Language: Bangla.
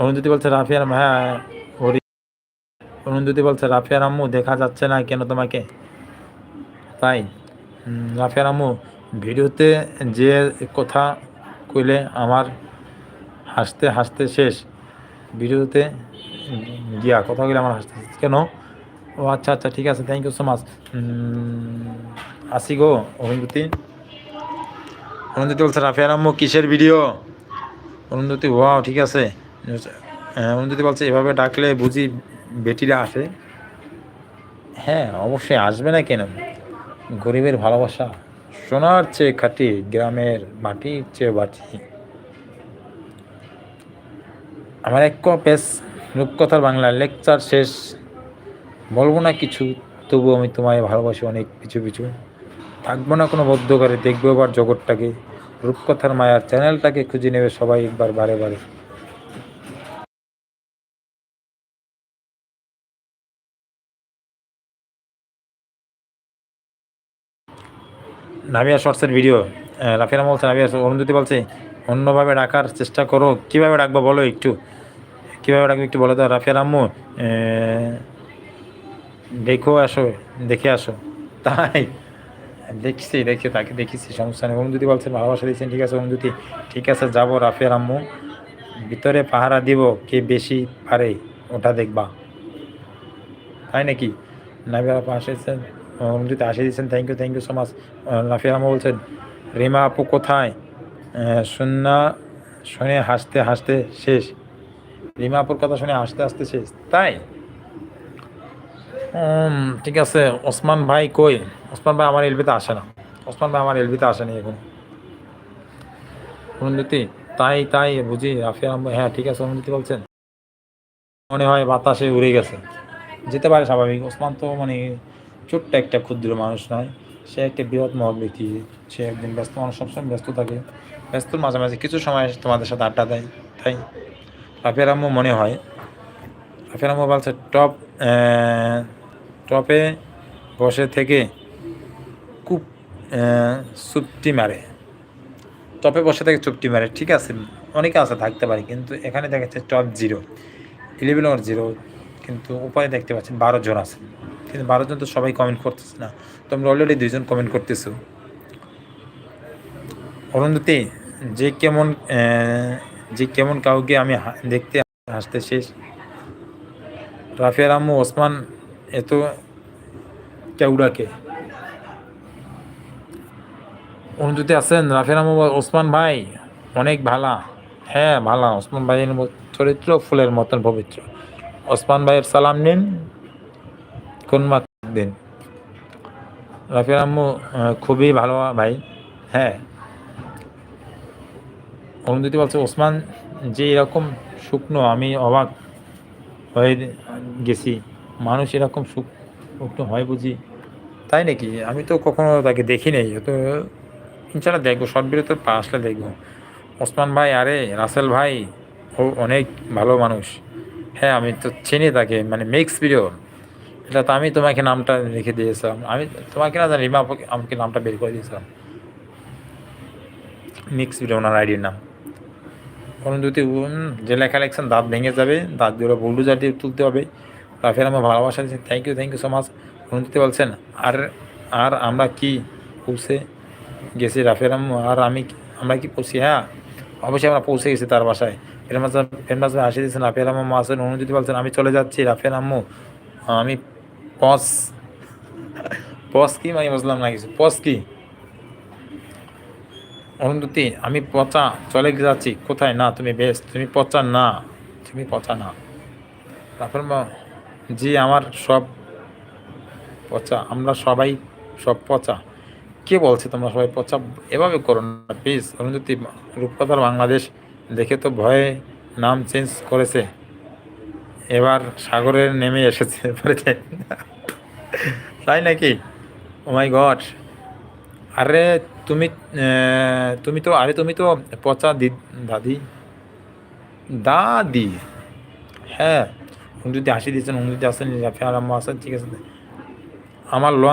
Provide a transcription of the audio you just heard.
অরুন্ধতি বলছে, রাফিয়ার হ্যাঁ ওরি অরুন্ধতি বলছে, রাফিয়ার আম্মু, দেখা যাচ্ছে না কেন তোমাকে? তাই রাফিয়ার আম্মু, ভিডিওতে যে কথা কইলে আমার হাসতে হাসতে শেষ। ভিডিওতে গিয়া কথা কইলে আমার হাসতে। কেন? ও আচ্ছা আচ্ছা ঠিক আছে থ্যাংক ইউ সো মাচ আসি গো অরুন্ধতি অরুন্ধতি বলছে, রাফিয়ার আম্মু, কিসের ভিডিও? অরুন্ধতি ওয়াও, ঠিক আছে। হ্যাঁ, অরুন্ধতি বলছে এভাবে ডাকলে বুঝি বেটিরা আসে। হ্যাঁ অবশ্যই আসবে না কেন? গরিবের ভালোবাসা। সোনার চেয়ে খাটি গ্রামের মাটির চেয়ে বাটি। আমার এক পেস রূপকথার বাংলা লেকচার শেষ। বলব না কিছু তবু আমি তোমায় ভালোবাসি অনেক কিছু কিছু থাকব না কোনো বদ্ধ করে দেখব এবার জগৎটাকে। রূপকথার মায়ার চ্যানেলটাকে খুঁজে নেবে সবাই একবার বারে বারে। নাবিয়া শর্টসের ভিডিও রাফিরা বলছে, নাবিয়া, অরুন্ধতি বলছে, অন্যভাবে ডাকার চেষ্টা করো, কীভাবে ডাকবো বলো একটু, কীভাবে ডাকবো একটু বলো তো রাফিয়ার আম্মু দেখো আসো, দেখে আসো। তাই, দেখছি, দেখি, তাকে দেখেছি, সমস্যা নেই। অরুন্ধতি বলছে, ভালোবাসা দিচ্ছেন ঠিক আছে অরুন্ধতি, ঠিক আছে, যাব রাফিয়ার আম্মু ভিতরে পাহারা দিব, কে বেশি পারে, ওটা দেখবা। তাই নাকি? নাবিয়া আপু অরুণজিৎ আসে দিয়েছেন। Thank you thank you so much লাফিয়া আমা বলছেন, রিমা আপু কোথায়? শুননা, শুনে হাসতে হাসতে শেষ। রিমা আপুর কথা শুনে হাসতে হাসতে শেষ। তাই? ঠিক আছে, ওসমান ভাই কই? ওসমান ভাই আমার এলবিতে আসে না। ওসমান ভাই আমার এলবিতে আসেনি এখন। অরুণজ্যোতি তাই তাই বুঝি রাফিয়া হ্যাঁ ঠিক আছে অরুণজ্যোতি বলছেন। মনে হয় বাতাসে উড়ে গেছে। যেতে পারে স্বাভাবিক। ওসমান তো মানে ছোট্ট একটা ক্ষুদ্র মানুষ নয়। সে একটা বৃহৎ মহৎ ব্যক্তি। সে একদিন ব্যস্ত মানুষ সবসময় ব্যস্ত থাকে। ব্যস্তর মাঝামাঝি কিছু সময় তোমাদের সাথে আড্ডা দেয়। তাই রাফিয়ার আম্মু মনে হয় রাফিয়ার আম্মু বলছে টপ টপে বসে থেকে আহ, চুপটি মারে। টপে বসে থেকে চুপটি মারে। ঠিক আছে অনেকে আছে থাকতে পারে। কিন্তু এখানে দেখা যাচ্ছে top zero eleven or zero. কিন্তু উপায় দেখতে পাচ্ছেন বারো জন আছে কিন্তু বারো জন তো সবাই কমেন্ট করতেছে না। তোমরা অলরেডি দুইজন কমেন্ট করতেছো। অরুন্ধতি যে কেমন যে কেমন কাউকে আমি দেখতে হাসতে শেষ। রাফিয়ার আম্মু ওসমান এত কেউডাকে অরুন্ধতি আছেন? রাফিয়ার আম্মু ওসমান ভাই, অনেক ভালা। হ্যাঁ ভালা। ওসমান ভাইয়ের চরিত্র ফুলের মতন পবিত্র। ওসমান ভাইয়ের সালাম নিন। কোন দিন। রাফিয়ার আম্মু খুবই ভালো ভাই। হ্যাঁ। অরুন্ধতি বলছে, ওসমান, যে এরকম শুকনো, আমি অবাক হয়ে গেছি। মানুষ এরকম শুক- শুকনো হয় বুঝি। তাই নাকি? আমি তো কখনো তাকে দেখি নাই। তো ইনশাল্লাহ দেখব, শর্ট ভিডিওতে পা আসলে দেখব। ওসমান ভাই, আরে, রাসেল ভাই, ও অনেক ভালো মানুষ। হ্যাঁ আমি তো চিনি তাকে মানে মিক্স ভিডিও এটা তো আমি তোমাকে নামটা লিখে দিয়েছিলাম। আমি তোমাকে না জানি, রিমা আমাকে নামটা বের করে দিয়েছিলাম। মিক্স ভিডিও ওনার আইডির নাম। কারণ যদি যে লেখা লেখছেন, দাঁত ভেঙে যাবে, দাঁত দাঁতগুলো বুলডুজার দিয়ে তুলতে হবে। রাফের আমার ভালোবাসা দিচ্ছেন thank you thank you so much অনুদিতে বলছেন, আর আর আমরা কি পৌঁছে গেছি আম্মু? আর আমি আমরা কি পৌঁছি? হ্যাঁ অবশ্যই আমরা পৌঁছে গেছি তার বাসায়। এর মাঝে আসে দিয়েছেন রাফের আম্মু আসেন অনুদিতে বলছেন, আমি চলে যাচ্ছি রাফের আম্মু। আমি পস। পস কি? মানে বুঝলাম না কিছু। পস কি? অরুন্ধতি, আমি পচা, চলে যাচ্ছি। কোথায়? না, তুমি বেশ, তুমি পচা না, তুমি পচা না। তারপর জি, আমার সব পচা, আমরা সবাই সব পচা। কে বলছে তোমরা সবাই পচা? এভাবে করো না প্লিজ অরুন্ধতি, রূপকথার বাংলাদেশ দেখে তো ভয়ে নাম চেঞ্জ করেছে। এবার সাগরের নেমে এসেছে। বলেছে। তাই নাকি? ও মাই গড আরে তুমি তুমি তো, আরে তুমি তো পচা দি, দাদি। দাদি? হ্যাঁ। উনি যদি হাসি দিয়েছেন, উনি যদি আসেন, ঠিক আছে। আমার লং